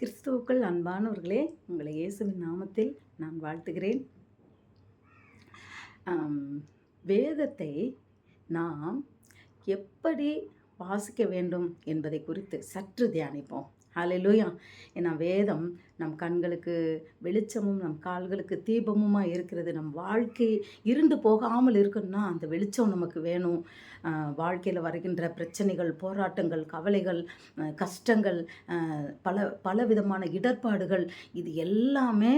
கிறிஸ்துவுக்குள் அன்பானவர்களே உங்களை இயேசுவின் நாமத்தில் நான் வாழ்த்துகிறேன். வேதத்தை நாம் எப்படி வாசிக்க வேண்டும் என்பதை குறித்து சற்று தியானிப்போம். ஹலெலுயா ஏன்னா வேதம் நம் கண்களுக்கு வெளிச்சமும் நம் கால்களுக்கு தீபமுமாக இருக்கிறது. நம் வாழ்க்கை இருண்டு போகாமல் இருக்கணும்னா அந்த வெளிச்சம் நமக்கு வேணும். வாழ்க்கையில் வருகின்ற பிரச்சனைகள் போராட்டங்கள் கவலைகள் கஷ்டங்கள் பல பல விதமான இடர்பாடுகள் இது எல்லாமே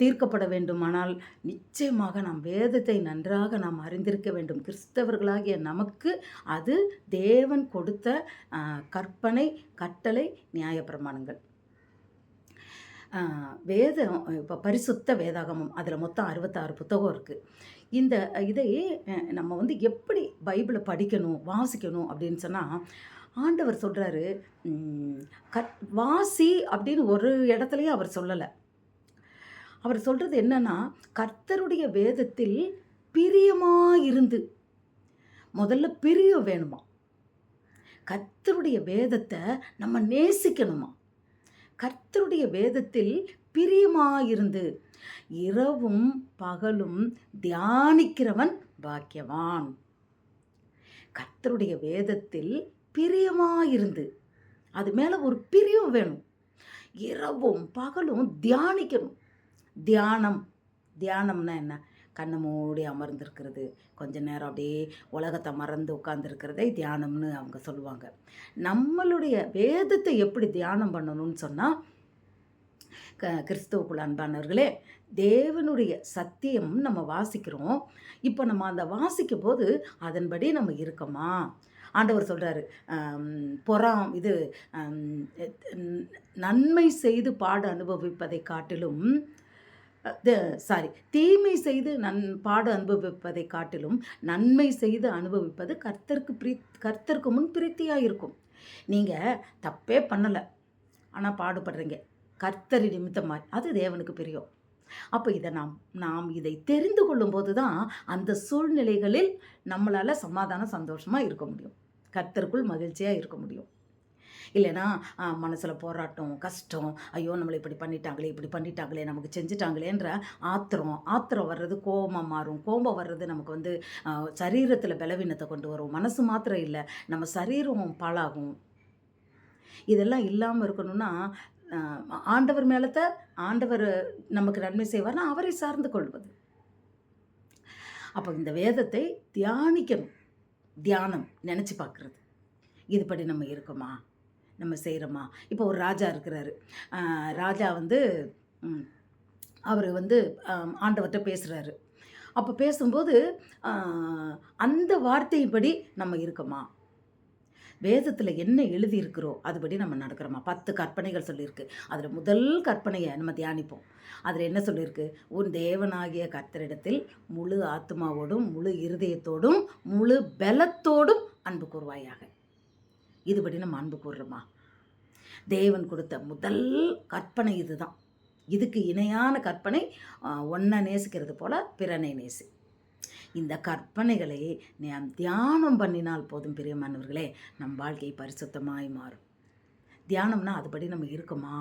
தீர்க்கப்பட வேண்டுமானால் நிச்சயமாக நாம் வேதத்தை நன்றாக நாம் அறிந்திருக்க வேண்டும். கிறிஸ்தவர்களாகிய நமக்கு அது தேவன் கொடுத்த கற்பனை கட்டளை நியாயப்பிரமாணங்கள் வேதம் இப்போ பரிசுத்த வேதாகமம் அதில் மொத்தம் அறுபத்தாறு புத்தகம் இருக்குது இந்த இதை நம்ம வந்து எப்படி பைபிளை படிக்கணும் வாசிக்கணும் அப்படின்னு சொன்னால் ஆண்டவர் சொல்கிறாரு கத் வாசி அப்படின்னு ஒரு இடத்துலையும் அவர் சொல்லலை. அவர் சொல்கிறது என்னென்னா கர்த்தருடைய வேதத்தில் பிரியமாக இருந்து முதல்ல பிரியம் வேணுமா? கர்த்தருடைய வேதத்தை நம்ம நேசிக்கணுமா? கர்த்தருடைய வேதத்தில் பிரியமாயிருந்து இரவும் பகலும் தியானிக்கிறவன் பாக்கியவான். கர்த்தருடைய வேதத்தில் பிரியமாயிருந்து அது மேலே ஒரு பிரியம் வேணும். இரவும் பகலும் தியானிக்கணும். தியானம். தியானம்னா என்ன? கண்ணு மூடி அமர்ந்திருக்கிறது. கொஞ்ச நேரம் அப்படியே உலகத்தை மறந்து உட்காந்துருக்கிறதே தியானம்னு அவங்க சொல்லுவாங்க. நம்மளுடைய வேதத்தை எப்படி தியானம் பண்ணணும்னு சொன்னால் க கிறிஸ்துவுக்குள் அன்பானவர்களே தேவனுடைய சத்தியம் நம்ம வாசிக்கிறோம். இப்போ நம்ம அந்த வாசிக்கும் போது அதன்படி நம்ம இருக்கோமா? ஆண்டவர் சொல்கிறாரு பொறாம் இது நன்மை செய்து பாடு அனுபவிப்பதை காட்டிலும் சாரி தீமை செய்து நன் பாடு அனுபவிப்பதை காட்டிலும் நன்மை செய்து அனுபவிப்பது கர்த்தருக்கு பிரீ கர்த்தருக்கு முன் பிரீத்தியாக இருக்கும் நீங்கள் தப்பே பண்ணலை ஆனால் பாடுபடுறீங்க. கர்த்தரி நிமித்தமாக அது தேவனுக்கு பிரியம். அப்போ இதை நாம் நாம் இதை தெரிந்து கொள்ளும்போது தான் அந்த சூழ்நிலைகளில் நம்மளால் சமாதானம் சந்தோஷமாக இருக்க முடியும். கர்த்தருக்குள் மகிழ்ச்சியாக இருக்க முடியும். இல்லைன்னா மனசில் போராட்டம் கஷ்டம் ஐயோ நம்மளை இப்படி பண்ணிட்டாங்களே இப்படி பண்ணிட்டாங்களே நமக்கு செஞ்சுட்டாங்களேன்ற ஆத்திரம் ஆத்திரம் வர்றது கோபமாக மாறும். கோபம் வர்றது நமக்கு வந்து சரீரத்தில் பலவீனத்தை கொண்டு வரும். மனசு மாத்திரம் இல்லை நம்ம சரீரம் பாழாகும். இதெல்லாம் இல்லாமல் இருக்கணும்னா ஆண்டவர் மேலத்த ஆண்டவர் நமக்கு நன்மை செய்வார்னா அவரை சார்ந்து கொள்வது. அப்போ இந்த வேதத்தை தியானிக்கணும். தியானம் நினச்சி பார்க்குறது இதுபடி நம்ம இருக்கோமா? நம்ம செய்கிறோமா இப்போ ஒரு ராஜா இருக்கிறாரு. ராஜா வந்து அவர் வந்து ஆண்டவர்கிட்ட பேசுகிறாரு அப்போ பேசும்போது அந்த வார்த்தையின்படி நம்ம இருக்கோமா? வேதத்தில் என்ன எழுதியிருக்கிறோ அதுபடி நம்ம நடக்கிறோமா? பத்து கற்பனைகள் சொல்லியிருக்கு. அதில் முதல் கற்பனையை நம்ம தியானிப்போம். அதில் என்ன சொல்லியிருக்கு? உன் தேவனாகிய கர்த்தரிடத்தில் முழு ஆத்மாவோடும் முழு இருதயத்தோடும் முழு பலத்தோடும் அன்பு கூறுவாயாக. இதுபடி நம்ம அன்பு கூறுறோமா தேவன் கொடுத்த முதல் கற்பனை இதுதான். இதுக்கு இணையான கற்பனை ஒன்றை நேசிக்கிறது போல பிறனை நேசி. இந்த கற்பனைகளை நாம் தியானம் பண்ணினால் போதும் பிரியமானவர்களே நம் வாழ்க்கை பரிசுத்தமாய் மாறும். தியானம்னா அதுபடி நம்ம இருக்கோமா?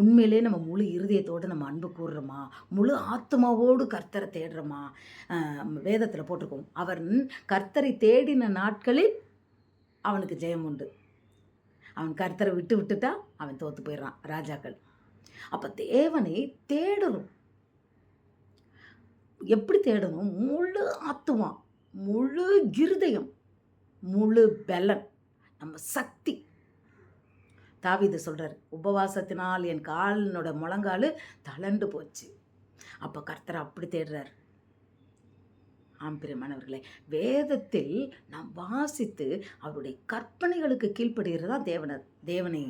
உண்மையிலே நம்ம முழு இருதயத்தோடு நம்ம அன்பு கூறுறோமா முழு ஆத்மாவோடு கர்த்தரை தேடுறோமா? வேதத்தில் போட்டிருக்கோம். அவர் கர்த்தரை தேடின நாட்களில் அவனுக்கு ஜெயம் உண்டு. அவன் கர்த்தரை விட்டு விட்டுட்டா அவன் தோத்து போயிடுறான் ராஜாக்கள். அப்போ தேவனை தேடணும். எப்படி தேடணும்? முழு ஆத்துமா முழு கிருதயம் முழு பலன் நம்ம சக்தி. தாவிது சொல்கிறார் உபவாசத்தினால் என் காலினோட முழங்கால் தளண்டு போச்சு. அப்போ கர்த்தரை அப்படி தேடுறார். ஆம் பிரியமானவர்களே. வேதத்தில் நாம் வாசித்து அவருடைய கற்பனைகளுக்கு கீழ்ப்படுகிறது தான் தேவனை தேவனை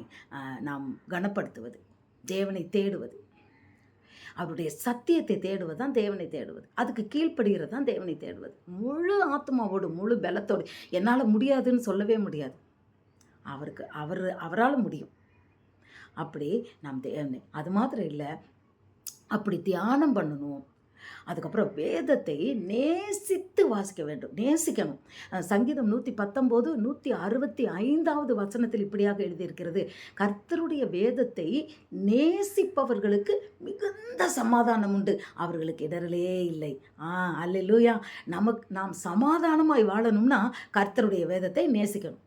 நாம் கனப்படுத்துவது தேவனை தேடுவது. அவருடைய சத்தியத்தை தேடுவது தான் தேவனை தேடுவது. அதுக்கு கீழ்ப்படுகிறது தான் தேவனை தேடுவது. முழு ஆத்மாவோடு முழு பலத்தோடு என்னால் முடியாதுன்னு சொல்லவே முடியாது. அவருக்கு அவர் அவரால் முடியும். அப்படி நாம் தேவனை அது மாத்திரம் இல்லை. அப்படி தியானம் பண்ணணும். அதுக்கப்புறம் வேதத்தை நேசித்து வாசிக்க வேண்டும். நேசிக்கணும். சங்கீதம் நூற்றி பத்தொம்போது நூற்றி அறுபத்தி ஐந்தாவது வசனத்தில் இப்படியாக எழுதியிருக்கிறது. கர்த்தருடைய வேதத்தை நேசிப்பவர்களுக்கு மிகுந்த சமாதானம் உண்டு. அவர்களுக்கு இடரலே இல்லை. ஆ அல்லேலூயா. நமக்கு நாம் சமாதானமாய் வாழணும்னா கர்த்தருடைய வேதத்தை நேசிக்கணும்.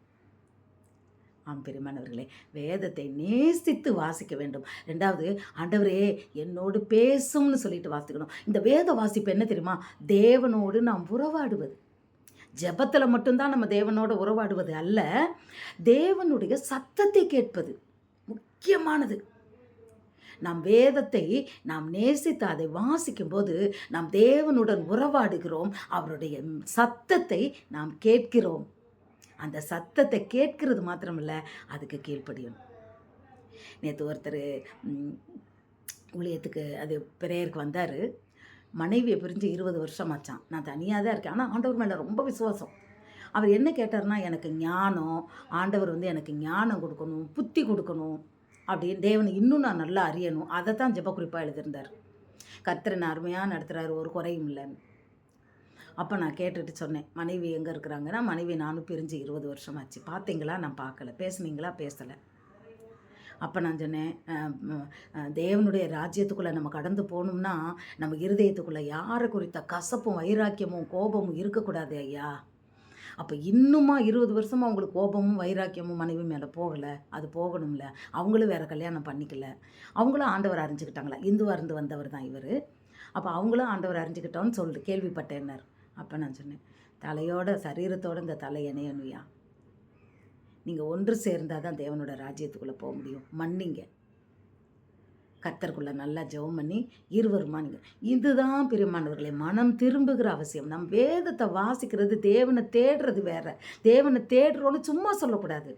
ஆம் பெருமானவர்களே வேதத்தை நேசித்து வாசிக்க வேண்டும். ரெண்டாவது ஆண்டவரே என்னோடு பேசும்னு சொல்லிட்டு வாசிக்கணும். இந்த வேத வாசிப்பு என்ன தெரியுமா? தேவனோடு நாம் உறவாடுவது. ஜெபத்தில் மட்டும்தான் நம்ம தேவனோட உறவாடுவது அல்ல தேவனுடைய சத்தத்தை கேட்பது முக்கியமானது. நாம் வேதத்தை நாம் நேசித்து அதை வாசிக்கும்போது நாம் தேவனுடன் உறவாடுகிறோம் அவருடைய சத்தத்தை நாம் கேட்கிறோம். அந்த சத்தத்தை கேட்கிறது மாத்திரமில்ல அதுக்கு கீழ்ப்படியணும் நேற்று ஒருத்தர் ஊழியத்துக்கு அது பிரேயருக்கு வந்தார். மனைவியை பிரிஞ்சு இருபது வருஷம் ஆச்சான் நான் தனியாக தான் இருக்கேன். ஆனால் ஆண்டவர் மேலே ரொம்ப விசுவாசம். அவர் என்ன கேட்டார்னா எனக்கு ஞானம் ஆண்டவர் வந்து எனக்கு ஞானம் கொடுக்கணும் புத்தி கொடுக்கணும் அப்படின்னு தேவனை இன்னும் நான் நல்லா அறியணும். அதை தான் ஜெப குறிப்பாக எழுதியிருந்தார். கர்த்தரை அருமையாக நடத்துகிறாரு ஒரு குறையும் இல்லைன்னு. அப்போ நான் கேட்டுட்டு சொன்னேன் மனைவி எங்கே இருக்கிறாங்கன்னா மனைவி நானும் பிரிஞ்சு இருபது வருஷம் ஆச்சு பார்த்தீங்களா நான் பார்க்கல பேசுனீங்களா? பேசலை. அப்போ நான் சொன்னேன் தேவனுடைய ராஜ்யத்துக்குள்ளே நம்ம கடந்து போகணும்னா நம்ம இருதயத்துக்குள்ளே யாரை குறித்த கசப்பும் வைராக்கியமும் கோபமும் இருக்கக்கூடாது ஐயா. அப்போ இன்னுமா இருபது வருஷமாக அவங்களுக்கு கோபமும் வைராக்கியமும் மனைவி மேலே போகலை? அது போகணும்ல. அவங்களும் வேறு கல்யாணம் பண்ணிக்கல. அவங்களும் ஆண்டவர் அறிஞ்சுக்கிட்டாங்களா? இந்துவாக இருந்து வந்தவர் தான் இவர். அப்போ அவங்களும் ஆண்டவர் அறிஞ்சுக்கிட்டோன்னு சொல்லிட்டு கேள்விப்பட்டேன்னார். அப்போ நான் சொன்னேன் தலையோட சரீரத்தோட இந்த தலை இணையணுயா நீங்கள் ஒன்று சேர்ந்தால் தான் தேவனோட ராஜ்யத்துக்குள்ளே போக முடியும். மன்னிங்க. கத்தருக்குள்ளே நல்லா ஜெபம் பண்ணி இருவருமா நீங்கள் இதுதான் பிரியமானவர்களே மனம் திரும்புகிற அவசியம். நம் வேதத்தை வாசிக்கிறது தேவனை தேடுறது வேற. தேவனை தேடுறோன்னு சும்மா சொல்லக்கூடாது.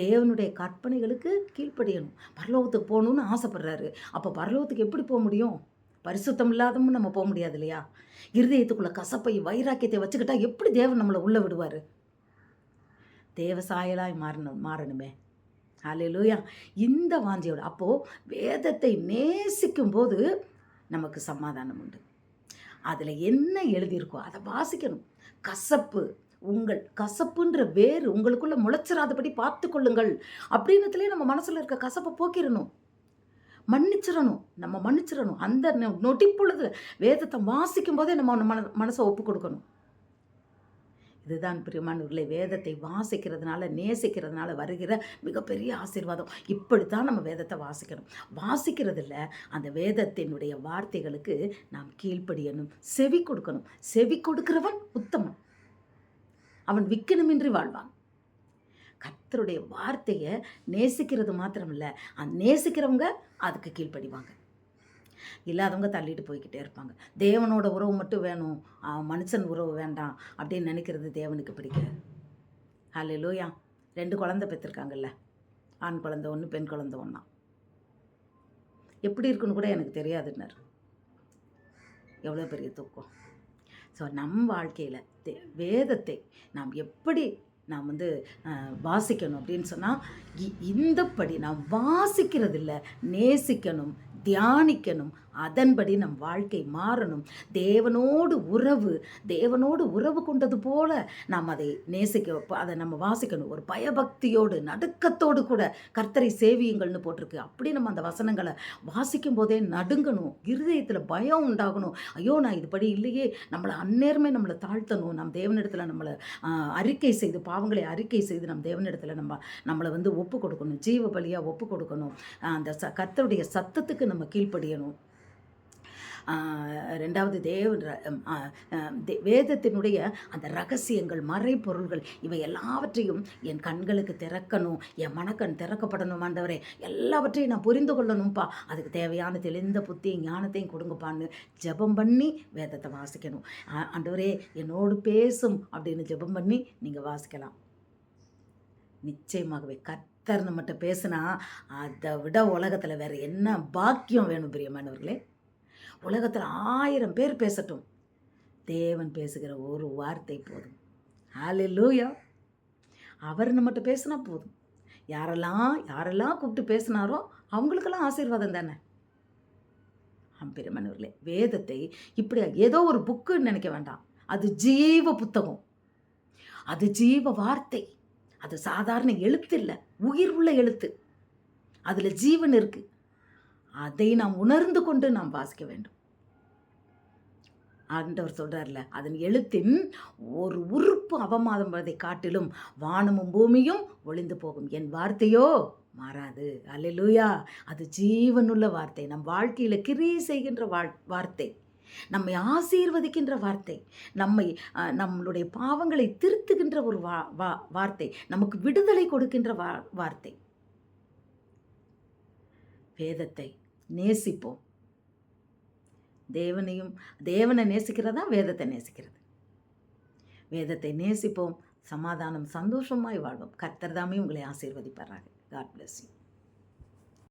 தேவனுடைய கற்பனைகளுக்கு கீழ்ப்படியணும். பரலோகத்துக்கு போகணுன்னு ஆசைப்படுறாரு. அப்போ பரலோகத்துக்கு எப்படி போக முடியும்? பரிசுத்தம் இல்லாதமும் நம்ம போக முடியாது இல்லையா இருதயத்துக்குள்ள கசப்பை வைராக்கியத்தை வச்சுக்கிட்டா எப்படி தேவன் நம்மளை உள்ளே விடுவார்? தேவ சாயலாய் மாறணும் மாறணுமே. அலையிலூயா இந்த வாஞ்சியோட அப்போது வேதத்தை நேசிக்கும் போது நமக்கு சமாதானம் உண்டு. அதில் என்ன எழுதியிருக்கோ அதை வாசிக்கணும். கசப்பு உங்கள் கசப்புன்ற வேறு உங்களுக்குள்ளே முளைச்சிராதபடி பார்த்து கொள்ளுங்கள் அப்படின்னதுலேயே நம்ம மனசில் இருக்க கசப்பை போக்கிடணும் மன்னிச்சிடணும். நம்ம மன்னிச்சிடணும். அந்த நொ- நொடிப்பொழுது வேதத்தை வாசிக்கும் போதே நம்ம மன மனசை ஒப்பு கொடுக்கணும் இதுதான் பிரியமானவர்களே வேதத்தை வாசிக்கிறதுனால நேசிக்கிறதுனால வருகிற மிகப்பெரிய ஆசீர்வாதம். இப்படித்தான் நம்ம வேதத்தை வாசிக்கணும். வாசிக்கிறதில்ல அந்த வேதத்தினுடைய வார்த்தைகளுக்கு நாம் கீழ்ப்படியணும். செவி கொடுக்கணும். செவி கொடுக்கிறவன் உத்தமன். அவன் விற்கணுமின்றி வாழ்வான். கத்தருடைய வார்த்தையை நேசிக்கிறது மாத்திரமில்ல. அந்த நேசிக்கிறவங்க அதுக்கு கீழ்ப்படிவாங்க. இல்லாதவங்க தள்ளிட்டு போய்க்கிட்டே இருப்பாங்க. தேவனோட உறவு மட்டும் வேணும். மனுஷன் உறவு வேண்டாம் அப்படின்னு நினைக்கிறது தேவனுக்கு பிடிக்காது. ஹலே லூயா ரெண்டு குழந்தை பெற்றிருக்காங்கல்ல. ஆண் குழந்தை ஒன்று பெண் குழந்தை ஒன்றா எப்படி இருக்குன்னு கூட எனக்கு தெரியாதுன்னார். எவ்வளோ பெரிய தூக்கம். ஸோ நம் வாழ்க்கையில் தே வேதத்தை நாம் எப்படி நாம் வந்து வாசிக்கணும் அப்படின்னு சொன்னால் இந்தப்படி நாம் வாசிக்கிறதில்ல நேசிக்கணும் தியானிக்கணும் அதன்படி நம் வாழ்க்கை மாறணும். தேவனோடு உறவு தேவனோடு உறவு கொண்டது போல நாம் அதை நேசிக்க அதை நம்ம வாசிக்கணும். ஒரு பயபக்தியோடு நடுக்கத்தோடு கூட கர்த்தரை சேவியுங்கள்னு போட்டிருக்கு. அப்படி நம்ம அந்த வசனங்களை வாசிக்கும் போதே நடுங்கணும். இருதயத்தில் பயம் உண்டாகணும். ஐயோ நான் இதுபடி இல்லையே. நம்மளை அந்நேரமே நம்மளை தாழ்த்தணும். நம் தேவனிடத்தில் நம்மளை அறிக்கை செய்து பாவங்களை அறிக்கை செய்து நம் தேவனிடத்தில் நம்ம நம்மளை வந்து ஒப்பு கொடுக்கணும் ஜீவ பலியாக ஒப்பு கொடுக்கணும் அந்த ச கர்த்தருடைய சத்தத்துக்கு நம்ம கீழ்ப்படியணும். ரெண்டாவது தேவ ர- தே- வேதத்தினுடைய அந்த ரகசியங்கள் மறைப்பொருள்கள் இவை எல்லாவற்றையும் என் கண்களுக்கு திறக்கணும் என் மனக்கண் திறக்கப்படணும் ஆண்டவரே. எல்லாவற்றையும் நான் புரிந்து கொள்ளணும்ப்பா அதுக்கு தேவையான தெளிந்த புத்தியும் ஞானத்தையும் கொடுங்கப்பான்னு ஜெபம் பண்ணி வேதத்தை வாசிக்கணும். ஆண்டவரே என்னோடு பேசும் அப்படின்னு ஜெபம் பண்ணி நீங்கள் வாசிக்கலாம். நிச்சயமாகவே கர்த்தர் நம்மகிட்ட பேசுனா அதை விட உலகத்தில் வேறு என்ன பாக்கியம் வேணும் பிரியமானவர்களே? உலகத்தில் ஆயிரம் பேர் பேசட்டும். தேவன் பேசுகிற ஒரு வார்த்தை போதும். ஹalleluya அவர் நம்மகிட்ட பேசினா போதும். யாரெல்லாம் யாரெல்லாம் கூப்பிட்டு பேசினாரோ அவங்களுக்கெல்லாம் ஆசீர்வாதம் தானே? நம் வேதத்தை இப்படி ஏதோ ஒரு புக்குன்னு நினைக்க வேண்டாம். அது ஜீவ புத்தகம். அது ஜீவ வார்த்தை. அது சாதாரண எழுத்து இல்லை உயிர் உள்ள எழுத்து. அதில் ஜீவன் இருக்குது அதை நாம் உணர்ந்து கொண்டு நாம் வாசிக்க வேண்டும். ஆண்டவர் சொல்கிறார்ல அதன் எழுத்தின் ஒரு உறுப்பு அவமாதம் காட்டிலும் வானமும் பூமியும் ஒளிந்து போகும். என் வார்த்தையோ மாறாது. அல்லேலூயா. அது ஜீவனுள்ள வார்த்தை. நம் வாழ்க்கையில் கிரி செய்கின்ற வாழ் வார்த்தை. நம்மை ஆசீர்வதிக்கின்ற வார்த்தை. நம்மை நம்மளுடைய பாவங்களை திருத்துகின்ற ஒரு வா வா வார்த்தை. நமக்கு விடுதலை கொடுக்கின்ற வா வார்த்தை. வேதத்தை நேசிப்போம். தேவனையும் தேவனை நேசிக்கிறதா? வேதத்தை நேசிக்கிறது. வேதத்தை நேசிப்போம். சமாதானம் சந்தோஷமாய் வாழ்வோம். கர்த்தர் தாமே உங்களை ஆசீர்வதிப்பார்கள் காட் பிளஸ் யூ